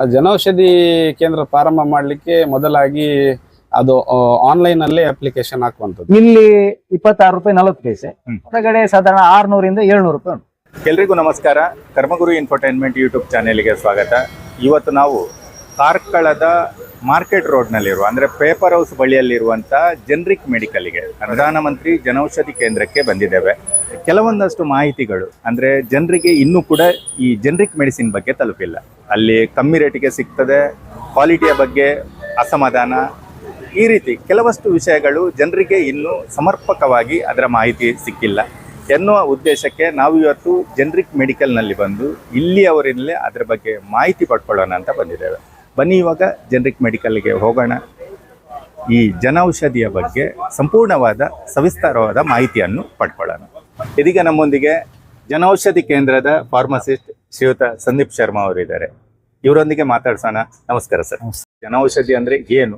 ಆ, ಜನೌಷಧಿ ಕೇಂದ್ರ ಪ್ರಾರಂಭ ಮಾಡಲಿಕ್ಕೆ ಮೊದಲಾಗಿ ಅದು ಆನ್ಲೈನ್ ಅಲ್ಲೇ ಅಪ್ಲಿಕೇಶನ್ ಹಾಕುವಂತದ್ದು ಇಲ್ಲಿ ಇಪ್ಪತ್ತಾರು ರೂಪಾಯಿ ನಲವತ್ತು ಪೈಸೆ. ಹೊರಗಡೆ ಸಾಧಾರಣ ಆರ್ನೂರಿಂದ ಏಳ್ನೂರು ರೂಪಾಯಿ ಉಂಟು. ಎಲ್ರಿಗೂ ನಮಸ್ಕಾರ. ಕರ್ಮಗುರು ಇನ್ಫರ್ಟೈನ್ಮೆಂಟ್ ಯೂಟ್ಯೂಬ್ ಚಾನೆಲ್ಗೆ ಸ್ವಾಗತ. ಇವತ್ತು ನಾವು ಕಾರ್ಕಳದ ಮಾರ್ಕೆಟ್ ರೋಡ್ನಲ್ಲಿರುವ ಅಂದರೆ ಪೇಪರ್ ಹೌಸ್ ಬಳಿಯಲ್ಲಿರುವಂಥ ಜನರಿಕ್ ಮೆಡಿಕಲ್ಗೆ ಪ್ರಧಾನಮಂತ್ರಿ ಜನೌಷಧಿ ಕೇಂದ್ರಕ್ಕೆ ಬಂದಿದ್ದೇವೆ. ಕೆಲವೊಂದಷ್ಟು ಮಾಹಿತಿಗಳು, ಅಂದರೆ ಜನರಿಗೆ ಇನ್ನೂ ಕೂಡ ಈ ಜನರಿಕ್ ಮೆಡಿಸಿನ್ ಬಗ್ಗೆ ತಲುಪಿಲ್ಲ. ಅಲ್ಲಿ ಕಮ್ಮಿ ರೇಟಿಗೆ ಸಿಗ್ತದೆ ಕ್ವಾಲಿಟಿಯ ಬಗ್ಗೆ ಅಸಮಾಧಾನ, ಈ ರೀತಿ ಕೆಲವಷ್ಟು ವಿಷಯಗಳು ಜನರಿಗೆ ಇನ್ನೂ ಸಮರ್ಪಕವಾಗಿ ಅದರ ಮಾಹಿತಿ ಸಿಕ್ಕಿಲ್ಲ. ಎನ್ನುವ ಉದ್ದೇಶಕ್ಕೆ ನಾವು ಇವತ್ತು ಜನರಿಕ್ ಮೆಡಿಕಲ್ನಲ್ಲಿ ಬಂದು ಇಲ್ಲಿಯವರಿಂದಲೇ ಅದರ ಬಗ್ಗೆ ಮಾಹಿತಿ ಪಡ್ಕೊಳ್ಳೋಣ ಅಂತ ಬಂದಿದ್ದೇವೆ. ಬನ್ನಿ ಇವಾಗ ಜನರಿಕ್ ಮೆಡಿಕಲ್ಗೆ ಹೋಗೋಣ. ಈ ಜನೌಷಧಿಯ ಬಗ್ಗೆ ಸಂಪೂರ್ಣವಾದ ಸವಿಸ್ತಾರವಾದ ಮಾಹಿತಿಯನ್ನು ಪಡ್ಕೊಳ್ಳೋಣ. ಇದೀಗ ನಮ್ಮೊಂದಿಗೆ ಜನೌಷಧಿ ಕೇಂದ್ರದ ಫಾರ್ಮಸಿಸ್ಟ್ ಶ್ರೀಯುತ ಸಂದೀಪ್ ಶರ್ಮಾ ಅವರಿದ್ದಾರೆ ಇವರೊಂದಿಗೆ ಮಾತಾಡ್ಸೋಣ. ನಮಸ್ಕಾರ ಸರ್. ಜನೌಷಧಿ ಅಂದ್ರೆ ಏನು?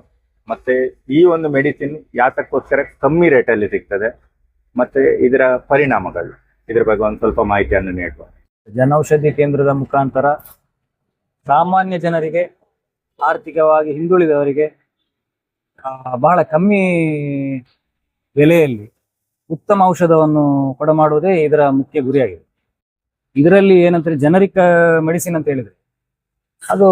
ಮತ್ತೆ ಈ ಒಂದು ಮೆಡಿಸಿನ್ ಯಾತಕ್ಕೋಸ್ಕರ ಕಮ್ಮಿ ರೇಟಲ್ಲಿ ಸಿಗ್ತದೆ. ಮತ್ತೆ ಇದರ ಪರಿಣಾಮಗಳು? ಇದ್ರ ಬಗ್ಗೆ ಒಂದು ಸ್ವಲ್ಪ ಮಾಹಿತಿಯನ್ನು ನೀಡುವ. ಜನೌಷಧಿ ಕೇಂದ್ರದ ಮುಖಾಂತರ ಸಾಮಾನ್ಯ ಜನರಿಗೆ ಆರ್ಥಿಕವಾಗಿ ಹಿಂದುಳಿದವರಿಗೆ ಬಹಳ ಕಮ್ಮಿ ಬೆಲೆಯಲ್ಲಿ ಉತ್ತಮ ಔಷಧವನ್ನು ಕೊಡಮಾಡುವುದೇ ಇದರ ಮುಖ್ಯ ಗುರಿಯಾಗಿದೆ. ಇದರಲ್ಲಿ ಏನಂತಾರೆ ಜನರಿಕ್ ಮೆಡಿಸಿನ್ ಅಂತ ಹೇಳಿದ್ರೆ ಅದು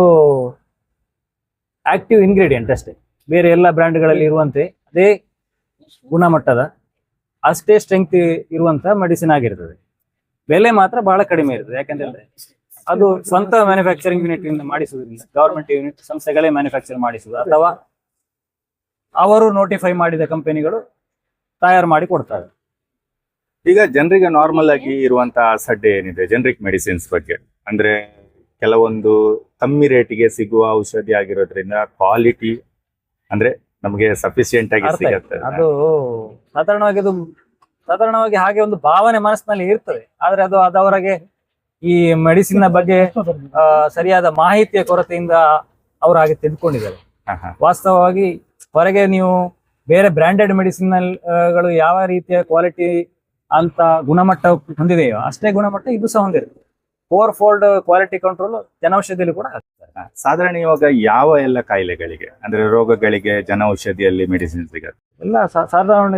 ಆಕ್ಟಿವ್ ಇಂಗ್ರೀಡಿಯೆಂಟ್ ಅಷ್ಟೇ. ಬೇರೆ ಎಲ್ಲ ಬ್ರ್ಯಾಂಡ್ಗಳಲ್ಲಿ ಇರುವಂತೆ ಅದೇ ಗುಣಮಟ್ಟದ, ಅಷ್ಟೇ ಸ್ಟ್ರೆಂತ್ ಇರುವಂತ ಮೆಡಿಸಿನ್ ಆಗಿರ್ತದೆ. ಬೆಲೆ ಮಾತ್ರ ಬಹಳ ಕಡಿಮೆ ಇರ್ತದೆ. ಯಾಕಂದ್ರೆ ಅದು ಸ್ವಂತ ಮ್ಯಾನುಫ್ಯಾಕ್ಚರಿಂಗ್ ಯೂನಿಟ್ ಇಂದ ಮಾಡಿಸುವುದಿಲ್ಲ. ಗವರ್ಮೆಂಟ್ ಯೂನಿಟ್ ಸಂಸ್ಥೆಗಳೇ ಮ್ಯಾನುಫ್ಯಾಕ್ಚರ್ ಮಾಡಿಸುವುದು. ಅಥವಾ ಅವರು ನೋಟಿಫೈ ಮಾಡಿದ ಕಂಪನಿಗಳು ತಯಾರು ಮಾಡಿ ಕೊಡ್ತಾರೆ. ಈಗ ಜನರಿಗೆ ನಾರ್ಮಲ್ ಆಗಿ ಇರುವಂತಹ ಸಡ್ಡೆ ಏನಿದೆ? ಜನರಿಕ್ ಮೆಡಿಸಿನ್ಸ್ ಬಗ್ಗೆ. ಅಂದ್ರೆ ಕೆಲವೊಂದು ಕಮ್ಮಿ ರೇಟಿಗೆ ಸಿಗುವ ಔಷಧಿ ಆಗಿರೋದ್ರಿಂದ ಕ್ವಾಲಿಟಿ ಅಂದ್ರೆ ನಮಗೆ ಸಫಿಶಿಯೆಂಟ್ ಆಗಿ ಸಿಗತ್ತೆ. ಅದು ಸಾಧಾರಣವಾಗಿ ಅದು ಸಾಧಾರಣವಾಗಿ ಹಾಗೆ ಒಂದು ಭಾವನೆ ಮನಸ್ಸಿನಲ್ಲಿ ಇರ್ತದೆ. ಆದ್ರೆ ಅದು ಅದವರಿಗೆ ಈ ಮೆಡಿಸಿನ್ ಬಗ್ಗೆ ಸರಿಯಾದ ಮಾಹಿತಿಯ ಕೊರತೆಯಿಂದ ಅವರು ಹಾಗೆ ಹ. ವಾಸ್ತವವಾಗಿ ಹೊರಗೆ ನೀವು ಬೇರೆ ಬ್ರಾಂಡೆಡ್ ಮೆಡಿಸಿನ್ಗಳು ಯಾವ ರೀತಿಯ ಕ್ವಾಲಿಟಿ ಅಂತ ಗುಣಮಟ್ಟ ಹೊಂದಿದೆಯೋ ಅಷ್ಟೇ ಗುಣಮಟ್ಟ ಇದು ಸಹ ಹೊಂದಿರುತ್ತೆ. ಫೋರ್ ಫೋಲ್ಡ್ ಕ್ವಾಲಿಟಿ ಕಂಟ್ರೋಲ್ ಜನೌಷಧಿಯಲ್ಲಿ ಕೂಡ. ಸಾಧಾರಣ ಇವಾಗ ಯಾವ ಎಲ್ಲ ಕಾಯಿಲೆಗಳಿಗೆ ಅಂದ್ರೆ ರೋಗಗಳಿಗೆ ಜನೌಷಧಿಯಲ್ಲಿ ಮೆಡಿಸಿನ್ ಸಿಗುತ್ತೆ? ಎಲ್ಲ ಸಾಧಾರಣ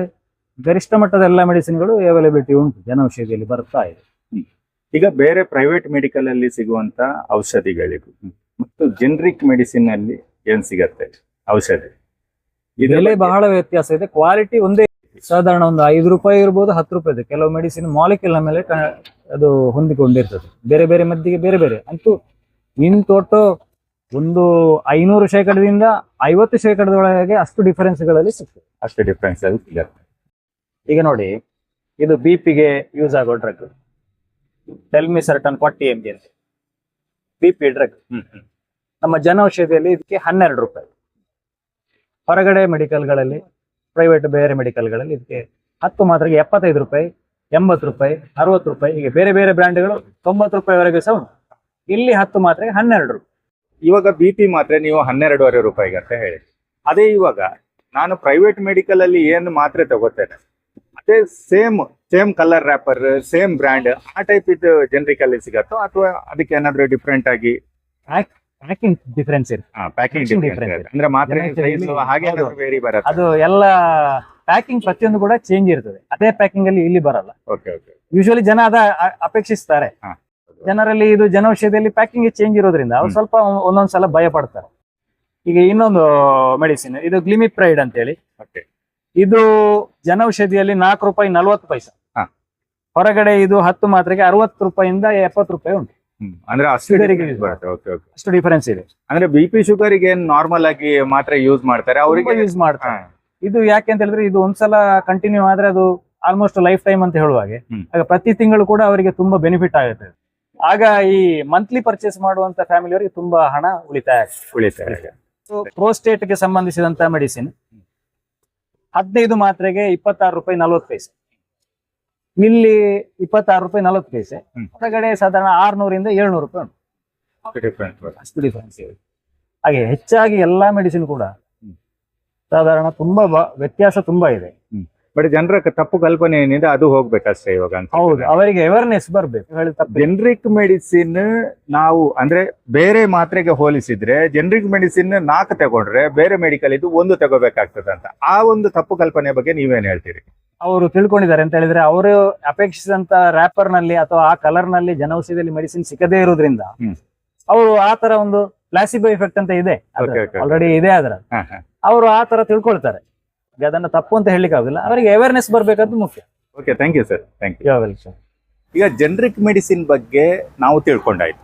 ಗರಿಷ್ಠ ಮಟ್ಟದ ಎಲ್ಲ ಮೆಡಿಸಿನ್ಗಳು ಅವೈಲೇಬಿಲಿಟಿ ಉಂಟು ಜನೌಷಧಿಯಲ್ಲಿ ಬರ್ತಾ ಇದೆ. ಈಗ ಬೇರೆ ಪ್ರೈವೇಟ್ ಮೆಡಿಕಲ್ ಅಲ್ಲಿ ಸಿಗುವಂತ ಔಷಧಿಗಳಿಗೂ ಮತ್ತು ಜೆನರಿಕ್ ಮೆಡಿಸಿನ್ ಅಲ್ಲಿ ಏನ್ ಸಿಗತ್ತೆ ಔಷಧಿ? ಬೆಲೆ ಬಹಳ ವ್ಯತ್ಯಾಸ ಇದೆ. ಕ್ವಾಲಿಟಿ ಒಂದೇ ಸಾಧಾರಣ ಒಂದು ಐದು ರೂಪಾಯಿ ಇರ್ಬೋದು ಹತ್ತು ರೂಪಾಯಿ ಇದೆ. ಕೆಲವು ಮೆಡಿಸಿನ್ ಮಾಲಿಕ್ಯೂಲ್ ಮೇಲೆ ಕ- ಅದು ಹೊಂದಿಕೊಂಡಿರ್ತದೆ. ಬೇರೆ ಬೇರೆ ಮದ್ದಿಗೆ ಬೇರೆ ಬೇರೆ. ಅಂತೂ ಇನ್ ತೋಟ ಒಂದು ಐನೂರು ಶೇಕಡದಿಂದ ಐವತ್ತು ಶೇಕಡದೊಳಗೆ ಅಷ್ಟು ಡಿಫರೆನ್ಸ್ಗಳಲ್ಲಿ ಸಿಗ್ತದೆ. ಅಷ್ಟು ಡಿಫ್ರೆನ್ಸ್ ಅಲ್ಲಿ ಸಿಗತ್ತೆ. ಈಗ ನೋಡಿ ಇದು ಬಿ ಪಿಗೆ ಯೂಸ್ ಆಗೋ drug telmisartan forty M G ಅಂತ B P drug hmm hmm. ನಮ್ಮ ಜನೌಷಧಿಯಲ್ಲಿ ಇದಕ್ಕೆ ಹನ್ನೆರಡು ರೂಪಾಯಿ. ಹೊರಗಡೆ ಮೆಡಿಕಲ್ಗಳಲ್ಲಿ ಪ್ರೈವೇಟ್ ಬೇರೆ ಮೆಡಿಕಲ್ಗಳಲ್ಲಿ ಇದಕ್ಕೆ ಹತ್ತು ಮಾತ್ರೆಗೆ ಎಪ್ಪತ್ತೈದು ರೂಪಾಯಿ ಎಂಬತ್ತು ರೂಪಾಯಿ ಅರವತ್ತು ರೂಪಾಯಿ ಹೀಗೆ ಬೇರೆ ಬೇರೆ ಬ್ರ್ಯಾಂಡ್ಗಳು ತೊಂಬತ್ತು ರೂಪಾಯಿವರೆಗೆ ಸಹ ಉಂಟು. ಇಲ್ಲಿ ಹತ್ತು ಮಾತ್ರೆಗೆ ಹನ್ನೆರಡು ರೂಪಾಯಿ. ಇವಾಗ ಬಿ ಪಿ ಮಾತ್ರೆ ನೀವು ಹನ್ನೆರಡೂವರೆ ರೂಪಾಯಿಗೆ ಅಂತ ಹೇಳಿ. ಅದೇ ಇವಾಗ ನಾನು ಪ್ರೈವೇಟ್ ಮೆಡಿಕಲ್ ಅಲ್ಲಿ ಏನು ಮಾತ್ರೆ ತಗೋತೇನೆ. ಅದೇ same same colour wrapper same brand ಆ ಟೈಪ್ ಇದು ಜನರಿಕಲ್ಲಿ ಸಿಗತ್ತೋ ಅಥವಾ ಅದಕ್ಕೆ ಏನಾದರೂ ಡಿಫ್ರೆಂಟ್ ಆಗಿ? ಪ್ಯಾಕಿಂಗ್ ಡಿಫ್ರೆನ್ಸ್ ಇರುತ್ತೆ. ಪ್ಯಾಕಿಂಗ್ ಅಂದ್ರೆ ಮಾತ್ರೆ ಹಾಗೆ ಬರುತ್ತೆ. ಅದು ಎಲ್ಲ ಪ್ಯಾಕಿಂಗ್ ಪ್ರತಿಯೊಂದು ಕೂಡ ಚೇಂಜ್ ಇರ್ತದೆ. ಅದೇ ಪ್ಯಾಕಿಂಗ್ ಅಲ್ಲಿ ಇಲ್ಲಿ ಬರಲ್ಲ. ಓಕೆ ಓಕೆ ಯೂಶುವಲಿ ಜನ ಅದ ಅಪೇಕ್ಷಿಸ್ತಾರೆ. ಜನರಲ್ಲಿ ಇದು ಜನೌಷಧಿಯಲ್ಲಿ ಪ್ಯಾಕಿಂಗ್ ಚೇಂಜ್ ಇರೋದ್ರಿಂದ ಅವ್ರು. ಸ್ವಲ್ಪ ಒಂದೊಂದ್ಸಲ ಭಯ ಪಡ್ತಾರೆ. ಈಗ ಇನ್ನೊಂದು ಮೆಡಿಸಿನ್ ಇದು ಗ್ಲಿಮಿಪ್ರೈಡ್ ಅಂತ ಹೇಳಿ ಇದು ಜನೌಷಧಿಯಲ್ಲಿ ನಾಲ್ಕು ರೂಪಾಯಿ ನಲ್ವತ್ತು ಪೈಸಾ. ಹೊರಗಡೆ ಇದು ಹತ್ತು ಮಾತ್ರೆಗೆ ಅರವತ್ತು ರೂಪಾಯಿಂದ ಎಪ್ಪತ್ತು ರೂಪಾಯಿ ಉಂಟು. ಅಂದ್ರೆ ಅಷ್ಟು ಶುಗರಿಗೆ difference ಬರುತ್ತೆ. ಓಕೆ ಓಕೆ ಅಷ್ಟು ಡಿಫರೆನ್ಸ್ ಇದೆ. ಅಂದ್ರೆ ಬಿ ಪಿ ಶುಗರಿಗೆ ಗೆ ನಾರ್ಮಲ್ ಆಗಿ ಮಾತ್ರ ಯೂಸ್ ಮಾಡ್ತಾರೆ. ಅವರಿಗೆ ಯೂಸ್ ಮಾಡ್ತಾರೆ. ಇದು ಯಾಕೆ ಅಂತ ಹೇಳಿದ್ರೆ ಇದು ಒಂದ್ಸಲ ಕಂಟಿನ್ಯೂ ಆದ್ರೆ ಅದು ಆಲ್ಮೋಸ್ಟ್ ಲೈಫ್ ಟೈಮ್ ಅಂತ ಹೇಳುವಾಗೆ. ಆಗ ಪ್ರತಿ ತಿಂಗಳು ಕೂಡ ಅವರಿಗೆ ತುಂಬಾ ಬೆನಿಫಿಟ್ ಆಗುತ್ತೆ. ಆಗ ಈ ಮಂತ್ಲಿ ಪರ್ಚೇಸ್ ಮಾಡುವಂತ ಫ್ಯಾಮಿಲಿ ಅವರಿಗೆ ತುಂಬಾ ಹಣ ಉಳಿತಾಯ ಉಳಿತಾಯ ಪ್ರೋಸ್ಟೇಟ್ಗೆ ಸಂಬಂಧಿಸಿದಂತ ಮೆಡಿಸಿನ್ ಹದಿನೈದು ಮಾತ್ರೆಗೆ ಇಪ್ಪತ್ತಾರು ರೂಪಾಯಿ ನಲ್ವತ್ತು ಪೈಸೆ. ಇಲ್ಲಿ ಇಪ್ಪತ್ತಾರು ರೂಪಾಯಿ ನಲವತ್ತು ಪೈಸೆ. ಹೊರಗಡೆ ಸಾಧಾರಣ ಆರ್ನೂರಿಂದ ಏಳ್ನೂರು ರೂಪಾಯಿ ಉಂಟು. ಅಷ್ಟು ಡಿಫ್ರೆನ್ಸ್ ಇದೆ. ಹಾಗೆ ಹೆಚ್ಚಾಗಿ ಎಲ್ಲಾ ಮೆಡಿಸಿನ್ ಕೂಡ. ಸಾಧಾರಣ ತುಂಬಾ ಬ- ವ್ಯತ್ಯಾಸ ತುಂಬಾ ಇದೆ. ಬಟ್ ಜನರ ತಪ್ಪು ಕಲ್ಪನೆ ಏನಿದೆ ಅದು ಹೋಗ್ಬೇಕಷ್ಟೇ ಇವಾಗ ಹೌದು ಅವರಿಗೆ ಅವೇರ್ನೆಸ್ ಬರ್ಬೇಕು. ಜನರಿಕ್ ಮೆಡಿಸಿನ್ ನಾವು ಅಂದ್ರೆ ಬೇರೆ ಮಾತ್ರೆಗೆ ಹೋಲಿಸಿದ್ರೆ ಜನರಿಕ್ ಮೆಡಿಸಿನ್ ನಾಲ್ಕು ತಗೊಂಡ್ರೆ ಬೇರೆ ಮೆಡಿಕಲ್ ಇದು ಒಂದು ತಗೋಬೇಕಾಗ್ತದೆ ಅಂತ. ಆ ಒಂದು ತಪ್ಪು ಕಲ್ಪನೆ ಬಗ್ಗೆ ನೀವೇನ್ ಹೇಳ್ತೀರಿ? ಅವರು ತಿಳ್ಕೊಂಡಿದ್ದಾರೆ ಅಂತ ಹೇಳಿದ್ರೆ ಅವರು ಅಪೇಕ್ಷಿಸಿದಂತ ರ್ಯಾಪರ್ನಲ್ಲಿ ಅಥವಾ ಆ ಕಲರ್ನಲ್ಲಿ ಜನೌಷಧಿಯಲ್ಲಿ ಮೆಡಿಸಿನ್ ಸಿಕ್ಕದೇ ಇರೋದ್ರಿಂದ. ಅವರು ಆ ತರ ಒಂದು ಪ್ಲಾಸಿಬೋ ಎಫೆಕ್ಟ್ ಅಂತ ಇದೆ. ಆಲ್ರೆಡಿ ಇದೆ ಅದರ. ಅವರು ಆ ತರ ತಿಳ್ಕೊಳ್ತಾರೆ. ಅದನ್ನ ತಪ್ಪು ಅಂತ ಹೇಳಲಿಕ್ಕೆ ಆಗುದಿಲ್ಲ. ಅವರಿಗೆ ಅವೇರ್ನೆಸ್ ಬರ್ಬೇಕಂತ ಮುಖ್ಯ. Okay thank you sir thank you sir ಈಗ ಜನರಿಕ್ ಮೆಡಿಸಿನ್ ಬಗ್ಗೆ ನಾವು ತಿಳ್ಕೊಂಡಾಯ್ತು.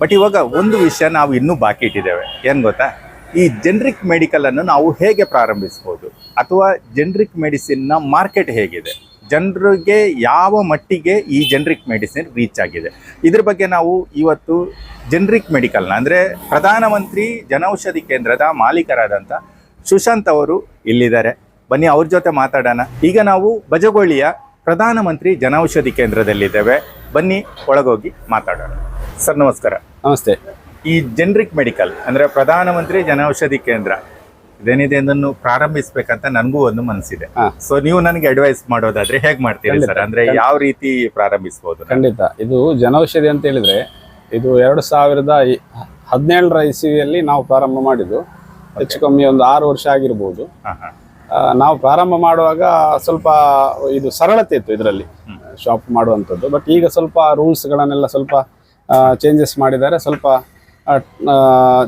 ಬಟ್ ಇವಾಗ ಒಂದು ವಿಷಯ ನಾವು ಇನ್ನೂ ಬಾಕಿ ಇಟ್ಟಿದ್ದೇವೆ. ಏನ್ ಗೊತ್ತಾ? ಈ ಜೆನ್ರಿಕ್ ಮೆಡಿಕಲ್ ಅನ್ನು ನಾವು ಹೇಗೆ ಪ್ರಾರಂಭಿಸಬಹುದು ಅಥವಾ ಜೆನ್ರಿಕ್ ಮೆಡಿಸಿನ್ನ ಮಾರ್ಕೆಟ್ ಹೇಗಿದೆ? ಜನರಿಗೆ ಯಾವ ಮಟ್ಟಿಗೆ ಈ ಜೆನ್ರಿಕ್ ಮೆಡಿಸಿನ್ ರೀಚ್ ಆಗಿದೆ? ಇದ್ರ ಬಗ್ಗೆ ನಾವು ಇವತ್ತು ಜೆನ್ರಿಕ್ ಮೆಡಿಕಲ್ನ ಅಂದ್ರೆ ಪ್ರಧಾನಮಂತ್ರಿ ಜನೌಷಧಿ ಕೇಂದ್ರದ ಮಾಲೀಕರಾದಂಥ ಸುಶಾಂತ್ ಅವರು ಇಲ್ಲಿದ್ದಾರೆ. ಬನ್ನಿ ಅವ್ರ ಜೊತೆ ಮಾತಾಡೋಣ. ಈಗ ನಾವು ಬಜಗೋಳಿಯ ಪ್ರಧಾನಮಂತ್ರಿ ಜನೌಷಧಿ ಕೇಂದ್ರದಲ್ಲಿದ್ದೇವೆ. ಬನ್ನಿ, ಒಳಗೋಗಿ ಮಾತಾಡೋಣ. ಸರ್, ನಮಸ್ಕಾರ. ನಮಸ್ತೆ. ಈ ಜನರಿಕ್ ಮೆಡಿಕಲ್ ಅಂದರೆ ಪ್ರಧಾನಮಂತ್ರಿ ಜನೌಷಧಿ ಕೇಂದ್ರ ಇದೇನಿದೆ ಅದನ್ನು ಪ್ರಾರಂಭಿಸಬೇಕಂತ ನನಗೂ ಒಂದು ಮನಸ್ಸಿದೆ. ಸೊ ನೀವು ನನಗೆ ಅಡ್ವೈಸ್ ಮಾಡೋದಾದ್ರೆ ಹೇಗೆ ಮಾಡ್ತೀರಿ ಸರ್? ಅಂದ್ರೆ ಯಾವ ರೀತಿ ಪ್ರಾರಂಭಿಸಬಹುದು ಖಂಡಿತ. ಇದು ಜನೌಷಧಿ ಅಂತ ಹೇಳಿದ್ರೆ ಇದು ಎರಡು ಸಾವಿರದ ಹದಿನೇಳರ ಇಸವಿಯಲ್ಲಿ ನಾವು ಪ್ರಾರಂಭ ಮಾಡಿದ್ದು. ಹೆಚ್ಚು ಕಮ್ಮಿ ಒಂದು ಆರು ವರ್ಷ ಆಗಿರ್ಬೋದು. ನಾವು ಪ್ರಾರಂಭ ಮಾಡುವಾಗ ಸ್ವಲ್ಪ ಇದು ಸರಳತೆ ಇತ್ತು ಇದರಲ್ಲಿ. ಶಾಪ್ ಮಾಡುವಂಥದ್ದು. ಬಟ್ ಈಗ ಸ್ವಲ್ಪ ರೂಲ್ಸ್ಗಳನ್ನೆಲ್ಲ ಸ್ವಲ್ಪ ಚೇಂಜಸ್ ಮಾಡಿದ್ದಾರೆ. ಸ್ವಲ್ಪ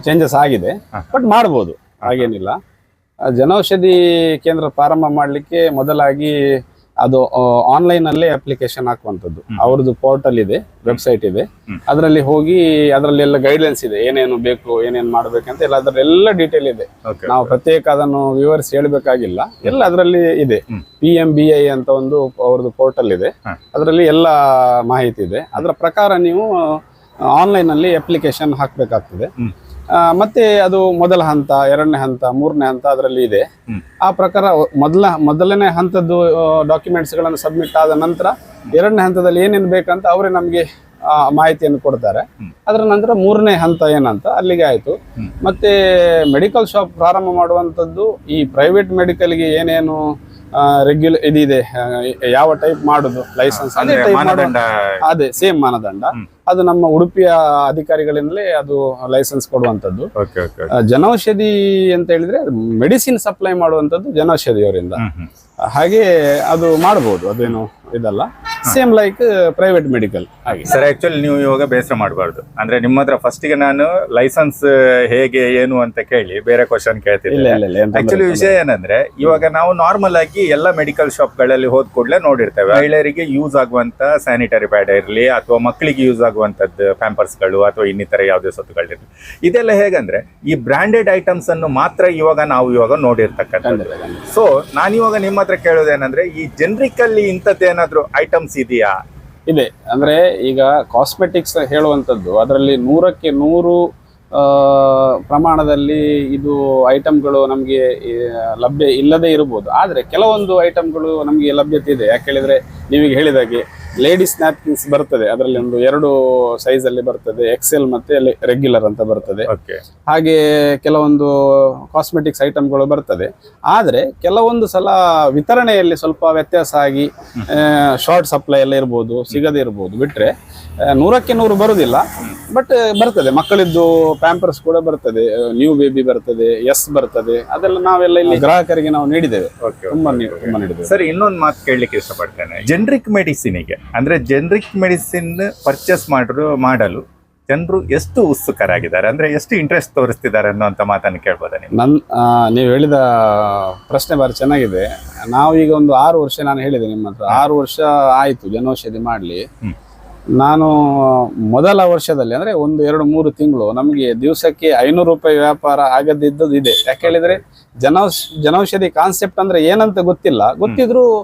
ಚೇಂಜಸ್ ಆಗಿದೆ. ಬಟ್ ಮಾಡ್ಬೋದು. ಹಾಗೇನಿಲ್ಲ. ಜನೌಷಧಿ ಕೇಂದ್ರ ಪ್ರಾರಂಭ ಮಾಡಲಿಕ್ಕೆ ಮೊದಲಾಗಿ ಅದು ಆನ್ಲೈನ್ ಅಲ್ಲೇ ಅಪ್ಲಿಕೇಶನ್ ಹಾಕುವಂಥದ್ದು. ಅವ್ರದ್ದು ಪೋರ್ಟಲ್ ಇದೆ ವೆಬ್ಸೈಟ್ ಇದೆ. ಅದರಲ್ಲಿ ಹೋಗಿ ಅದರಲ್ಲಿ ಎಲ್ಲ ಗೈಡ್ಲೈನ್ಸ್ ಇದೆ. ಏನೇನು ಬೇಕು ಏನೇನು ಮಾಡಬೇಕಂತ ಎಲ್ಲ ಅದರಲ್ಲೆಲ್ಲ ಡೀಟೇಲ್ ಇದೆ. ನಾವು ಪ್ರತ್ಯೇಕ ಅದನ್ನು ವಿವರಿಸಿ ಹೇಳಬೇಕಾಗಿಲ್ಲ. ಎಲ್ಲ ಅದರಲ್ಲಿ ಇದೆ. ಪಿ ಎಂ ಬಿ ಐ ಅಂತ ಒಂದು ಅವ್ರದ್ದು ಪೋರ್ಟಲ್ ಇದೆ. ಅದರಲ್ಲಿ ಎಲ್ಲ ಮಾಹಿತಿ ಇದೆ. ಅದರ ಪ್ರಕಾರ ನೀವು ಆನ್ಲೈನ್ ಅಲ್ಲಿ ಅಪ್ಲಿಕೇಶನ್ ಹಾಕಬೇಕಾಗ್ತದೆ. ಮತ್ತೆ ಅದು ಮೊದಲ ಹಂತ ಎರಡನೇ ಹಂತ ಮೂರನೇ ಹಂತ ಅದರಲ್ಲಿ ಇದೆ. ಆ ಪ್ರಕಾರ ಮೊದಲ ಮೊದಲನೇ ಹಂತದ್ದು ಡಾಕ್ಯುಮೆಂಟ್ಸ್ಗಳನ್ನು ಸಬ್ಮಿಟ್ ಆದ ನಂತರ ಎರಡನೇ ಹಂತದಲ್ಲಿ ಏನೇನು ಬೇಕಂತ ಅವರೇ ನಮಗೆ ಮಾಹಿತಿಯನ್ನು ಕೊಡ್ತಾರೆ. ಅದರ ನಂತರ ಮೂರನೇ ಹಂತ ಏನಂತ ಅಲ್ಲಿಗೆ ಆಯ್ತು. ಮತ್ತೆ ಮೆಡಿಕಲ್ ಶಾಪ್ ಪ್ರಾರಂಭ ಮಾಡುವಂಥದ್ದು ಈ ಪ್ರೈವೇಟ್ ಮೆಡಿಕಲ್ಗೆ ಏನೇನು ರೆಗ್ಯುಲರ್ ಇದಿದೆ. ಯಾವ ಟೈಪ್ ಮಾಡುದು? ಲೈಸೆನ್ಸ್ ಅದೇ ಅದೇ ಸೇಮ್ ಮಾನದಂಡ. ಅದು ನಮ್ಮ ಉಡುಪಿಯ ಅಧಿಕಾರಿಗಳಿಂದಲೇ ಅದು ಲೈಸೆನ್ಸ್ ಕೊಡುವಂತದ್ದು ಓಕೆ ಓಕೆ ಆ, ಜನೌಷಧಿ ಅಂತ ಹೇಳಿದ್ರೆ ಮೆಡಿಸಿನ್ ಸಪ್ಲೈ ಮಾಡುವಂತದ್ದು ಜನೌಷಧಿಯವರಿಂದ. ಹಾಗೆ ಅದು ಮಾಡಬಹುದು ಅದೇನು ಇದಲ್ಲ. ಸೇಮ್ ಲೈಕ್ ಪ್ರೈವೇಟ್ ಮೆಡಿಕಲ್ ಹಾಗೆ ಸರ್ ಆಕ್ಚುಲಿ ನೀವು ಇವಾಗ ಬೇಸರ ಮಾಡಬಾರ್ದು. ಅಂದ್ರೆ ನಿಮ್ಮ ಹತ್ರ ಫಸ್ಟಿಗೆ ನಾನು ಲೈಸೆನ್ಸ್ ಹೇಗೆ ಏನು ಅಂತ ಕೇಳಿ ಬೇರೆ ಕ್ವಶನ್ ಕೇಳ್ತೀನಿ ಆಕ್ಚುಲಿ ವಿಷಯ ಏನಂದ್ರೆ ಇವಾಗ ನಾವು ನಾರ್ಮಲ್ ಆಗಿ ಎಲ್ಲ ಮೆಡಿಕಲ್ ಶಾಪ್ಗಳಲ್ಲಿ ಹೋದ್ ಕೂಡಲೇ ನೋಡಿರ್ತೇವೆ. ಮಹಿಳೆಯರಿಗೆ ಯೂಸ್ ಆಗುವಂತ ಸ್ಯಾನಿಟರಿ ಪ್ಯಾಡ್ ಇರಲಿ ಅಥವಾ ಮಕ್ಕಳಿಗೆ ಯೂಸ್ ಆಗುವಂತದ್ದು ಪ್ಯಾಂಪರ್ಸ್ಗಳು ಅಥವಾ ಇನ್ನಿತರ ಯಾವುದೇ ಸೊತ್ತುಗಳಿರಲಿ ಇದೆಲ್ಲ ಹೇಗಂದ್ರೆ ಈ ಬ್ರಾಂಡೆಡ್ ಐಟಮ್ಸ್ ಅನ್ನು ಮಾತ್ರ ಇವಾಗ ನಾವು ಇವಾಗ ನೋಡಿರ್ತಕ್ಕಂಥದ್ದು. ಖಂಡಿತ. ಸೊ ನಾನಿವಾಗ ಇವಾಗ ನಿಮ್ಮ ಹತ್ರ ಕೇಳೋದೇನಂದ್ರೆ ಈ ಜನರಿಕ್ ಅಲ್ಲಿ ಇಂಥದ್ದೇನಾದ್ರೂ ಐಟಮ್ಸ್ ಇದೆಯಾ? ಇದೆ. ಅಂದ್ರೆ ಈಗ ಕಾಸ್ಮೆಟಿಕ್ಸ್ ಹೇಳುವಂಥದ್ದು, ಅದರಲ್ಲಿ ನೂರಕ್ಕೆ ನೂರು ಪ್ರಮಾಣದಲ್ಲಿ ಇದು ಐಟಮ್ಗಳು ನಮಗೆ ಲಭ್ಯ ಇಲ್ಲದೆ ಇರಬಹುದು ಆದರೆ ಕೆಲವೊಂದು ಐಟಮ್ಗಳು ನಮಗೆ ಲಭ್ಯತೆ ಇದೆ. ಯಾಕೆ ಹೇಳಿದರೆ, ನೀವೀಗ ಹೇಳಿದಾಗೆ ಲೇಡೀಸ್ ನ್ಯಾಪ್ಕಿನ್ಸ್ ಬರ್ತದೆ. ಅದರಲ್ಲಿ ಒಂದು ಎರಡು ಸೈಜ್ ಅಲ್ಲಿ ಬರ್ತದೆ. ಎಕ್ಸೆಲ್ ಮತ್ತೆ ರೆಗ್ಯುಲರ್ ಅಂತ ಬರ್ತದೆ. ಓಕೆ ಹಾಗೆ ಕೆಲವೊಂದು ಕಾಸ್ಮೆಟಿಕ್ಸ್ ಐಟಮ್ಗಳು ಬರ್ತದೆ. ಆದರೆ ಕೆಲವೊಂದು ಸಲ ವಿತರಣೆಯಲ್ಲಿ ಸ್ವಲ್ಪ ವ್ಯತ್ಯಾಸ ಆಗಿ ಶಾರ್ಟ್ ಸಪ್ಲೈ ಎಲ್ಲ ಇರ್ಬೋದು ಸಿಗದೇ ಇರ್ಬೋದು ಬಿಟ್ರೆ ನೂರಕ್ಕೆ ನೂರು ಬರುದಿಲ್ಲ. ಬಟ್ ಬರ್ತದೆ. ಮಕ್ಕಳಿದ್ದು ಪ್ಯಾಂಪರ್ಸ್ ಕೂಡ ಬರ್ತದೆ. ನ್ಯೂ ಬೇಬಿ ಬರ್ತದೆ ಎಸ್ ಬರ್ತದೆ. ಅದೆಲ್ಲ ನಾವೆಲ್ಲ ಇಲ್ಲಿ ಗ್ರಾಹಕರಿಗೆ ನಾವು ನೀಡಿದ್ದೇವೆ. ತುಂಬಾ ತುಂಬಾ ನೀಡಿದ್ದೇವೆ. ಸರಿ ಇನ್ನೊಂದು ಮಾತು ಕೇಳಲಿಕ್ಕೆ ಇಷ್ಟಪಡ್ತೇನೆ. ಜನರಿಕ್ ಮೆಡಿಸಿನಿಗೆ ಅಂದ್ರೆ ಜೆನ್ರಿಕ್ ಮೆಡಿಸಿನ್ ಪರ್ಚೇಸ್ ಮಾಡಲು ಮಾಡಲು ಜನರು ಎಷ್ಟು ಉತ್ಸುಕರಾಗಿದ್ದಾರೆ? ಅಂದ್ರೆ ಎಷ್ಟು ಇಂಟ್ರೆಸ್ಟ್ ತೋರಿಸ್ತಿದ್ದಾರೆ ಅಂತ ಮಾತನ್ನು ಕೇಳ್ಬೋದ ನೀವು? ನನ್ ನೀವು ಹೇಳಿದ ಪ್ರಶ್ನೆ ಬಾರಿ ಚೆನ್ನಾಗಿದೆ. ನಾವು ಈಗ ಒಂದು ಆರು ವರ್ಷ ನಾನು ಹೇಳಿದೆ ನಿಮ್ಮ ಹತ್ರ. ಆರು ವರ್ಷ ಆಯಿತು ಜನೌಷಧಿ ಮಾಡಲಿ. ನಾನು ಮೊದಲ ವರ್ಷದಲ್ಲಿ ಅಂದ್ರೆ ಒಂದು ಎರಡು ಮೂರು ತಿಂಗಳು ನಮಗೆ ದಿವಸಕ್ಕೆ ಐನೂರು ರೂಪಾಯಿ ವ್ಯಾಪಾರ ಆಗದಿದ್ದದ್ದು ಇದೆ. ಯಾಕೆ ಹೇಳಿದ್ರೆ ಜನೌಷ್ ಜನೌಷಧಿ ಕಾನ್ಸೆಪ್ಟ್ ಅಂದ್ರೆ ಏನಂತ ಗೊತ್ತಿಲ್ಲ. ಗೊತ್ತಿದ್ರು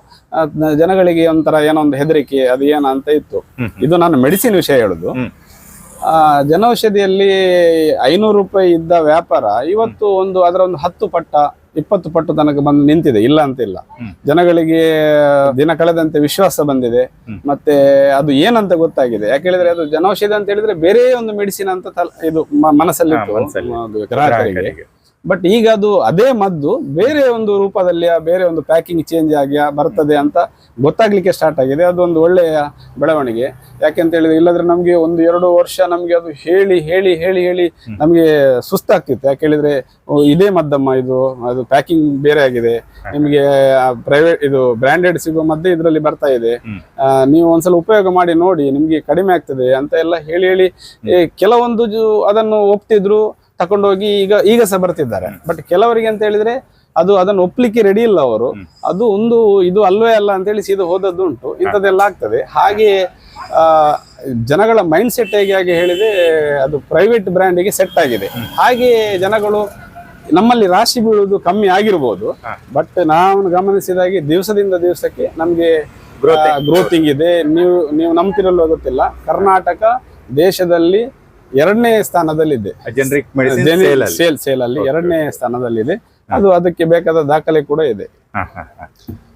ಜನಗಳಿಗೆ ಒಂಥರ ಏನೋ ಒಂದು ಹೆದರಿಕೆ ಅದು ಏನಂತ ಇತ್ತು. ಇದು ನಾನು ಮೆಡಿಸಿನ್ ವಿಷಯ ಹೇಳುದು. ಆ, ಜನೌಷಧಿಯಲ್ಲಿ ಐನೂರು ರೂಪಾಯಿ ಇದ್ದ ವ್ಯಾಪಾರ ಇವತ್ತು ಒಂದು ಅದರ ಒಂದು ಹತ್ತು ಪಟ್ಟ ಇಪ್ಪತ್ತು ಪಟ್ಟು ತನಕ ಬಂದು ನಿಂತಿದೆ ಇಲ್ಲ ಅಂತ ಇಲ್ಲ. ಜನಗಳಿಗೆ ದಿನ ಕಳೆದಂತೆ ವಿಶ್ವಾಸ ಬಂದಿದೆ. ಮತ್ತೆ ಅದು ಏನಂತ ಗೊತ್ತಾಗಿದೆ? ಯಾಕೆ ಹೇಳಿದ್ರೆ ಅದು ಜನೌಷಧಿ ಅಂತ ಹೇಳಿದ್ರೆ ಬೇರೆ ಒಂದು ಮೆಡಿಸಿನ್ ಅಂತ ಇದು ಮನಸ್ಸಲ್ಲಿ. ಗ್ರಾಹಕರಿಗೆ. ಬಟ್ ಈಗ ಅದು ಅದೇ ಮದ್ದು ಬೇರೆ ಒಂದು ರೂಪದಲ್ಲಿ ಬೇರೆ ಒಂದು ಪ್ಯಾಕಿಂಗ್ ಚೇಂಜ್ ಆಗಿ ಬರ್ತದೆ ಅಂತ ಗೊತ್ತಾಗ್ಲಿಕ್ಕೆ ಸ್ಟಾರ್ಟ್ ಆಗಿದೆ. ಅದು ಒಂದು ಒಳ್ಳೆಯ ಬೆಳವಣಿಗೆ. ಯಾಕೆಂತ ಹೇಳಿದ್ರೆ ಇಲ್ಲದ್ರೆ ನಮಗೆ ಒಂದು ಎರಡು ವರ್ಷ ನಮಗೆ ಅದು ಹೇಳಿ ಹೇಳಿ ಹೇಳಿ ಹೇಳಿ ನಮಗೆ ಸುಸ್ತಾಗ್ತಿತ್ತು. ಯಾಕೆ ಹೇಳಿದ್ರೆ ಇದೇ ಮದ್ದಮ್ಮ ಇದು ಅದು ಪ್ಯಾಕಿಂಗ್ ಬೇರೆ ಆಗಿದೆ. ನಿಮಗೆ ಪ್ರೈವೇಟ್ ಇದು ಬ್ರಾಂಡೆಡ್ ಸಿಗುವ ಮದ್ದೆ ಇದರಲ್ಲಿ ಬರ್ತಾ ಇದೆ. ನೀವು ಒಂದ್ಸಲ ಉಪಯೋಗ ಮಾಡಿ ನೋಡಿ ನಿಮ್ಗೆ ಕಡಿಮೆ ಆಗ್ತದೆ ಅಂತ ಎಲ್ಲ ಹೇಳಿ ಹೇಳಿ ಕೆಲವೊಂದು ಅದನ್ನು ಒಪ್ತಿದ್ರು ತಕೊಂಡೋಗಿ ಈಗ ಈಗ ಸಹ ಬರ್ತಿದ್ದಾರೆ. ಬಟ್ ಕೆಲವರಿಗೆ ಅಂತ ಹೇಳಿದ್ರೆ ಅದು ಅದನ್ನು ಒಪ್ಲಿಕ್ಕೆ ರೆಡಿ ಇಲ್ಲ ಅವರು. ಅದು ಒಂದು ಇದು ಅಲ್ವೇ ಅಲ್ಲ ಅಂತ ಹೇಳಿ ಸೀದಾ ಹೋದದ್ದು ಉಂಟು. ಇಂಥದ್ದೆಲ್ಲ ಆಗ್ತದೆ. ಹಾಗೆ ಜನಗಳ ಮೈಂಡ್ ಸೆಟ್ ಹೇಗೆ ಹಾಗೆ ಹೇಳಿದೆ ಅದು ಪ್ರೈವೇಟ್ ಬ್ರ್ಯಾಂಡಿಗೆ ಸೆಟ್ ಆಗಿದೆ. ಹಾಗೆ ಜನಗಳು ನಮ್ಮಲ್ಲಿ ರಾಶಿ ಬೀಳುವುದು ಕಮ್ಮಿ ಆಗಿರ್ಬೋದು. ಬಟ್ ನಾವು ಗಮನಿಸಿದಾಗಿ ದಿವಸದಿಂದ ದಿವಸಕ್ಕೆ ನಮಗೆ ಗ್ರೋತಿಂಗ್ ಇದೆ ನೀವು ನೀವು ನಂಬ್ತಿರಲ್ಲೂ ಗೊತ್ತಿಲ್ಲ. ಕರ್ನಾಟಕ ದೇಶದಲ್ಲಿ ಎರಡನೇ ಸ್ಥಾನದಲ್ಲಿದೆ. Generic medicine sale sale sale ಅಲ್ಲಿ. ಎರಡನೇ ಸ್ಥಾನದಲ್ಲಿದೆ. ಅದು ಅದಕ್ಕೆ ಬೇಕಾದ ದಾಖಲೆ ಕೂಡ ಇದೆ.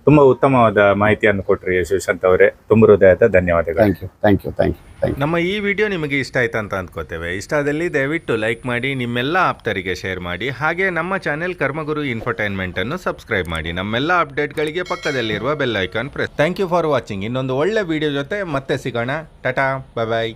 ತುಂಬಾ ಉತ್ತಮವಾದ ಮಾಹಿತಿಯನ್ನು ಕೊಟ್ರಿ ಯಶವಂತ್ ಅವರೇ. ತುಂಬ ಹೃದಯದ ಧನ್ಯವಾದಗಳು. Thank you thank you thank you thank you ನಮ್ಮ ಈ ವಿಡಿಯೋ ನಿಮಗೆ ಇಷ್ಟ ಆಯ್ತು ಅಂತ ಅಂದ್ಕೋತೇವೆ. ಇಷ್ಟ ಆದಲ್ಲಿ ದಯವಿಟ್ಟು ಲೈಕ್ ಮಾಡಿ ನಿಮ್ಮೆಲ್ಲ ಆಪ್ತರಿಗೆ ಶೇರ್ ಮಾಡಿ. ಹಾಗೆ ನಮ್ಮ ಚಾನೆಲ್ ಕರ್ಮಗುರು ಇನ್ಫರ್ಟೈನ್ಮೆಂಟ್ ಅನ್ನು ಸಬ್ಸ್ಕ್ರೈಬ್ ಮಾಡಿ. ನಮ್ಮೆಲ್ಲ ಅಪ್ಡೇಟ್ಗಳಿಗೆ ಪಕ್ಕದಲ್ಲಿರುವ bell icon press thank you for watching ಇನ್ನೊಂದು ಒಳ್ಳೆ ವಿಡಿಯೋ ಜೊತೆ ಮತ್ತೆ ಸಿಗೋಣ. ಟಾಟಾ ಬಾಯ್ ಬಾಯ್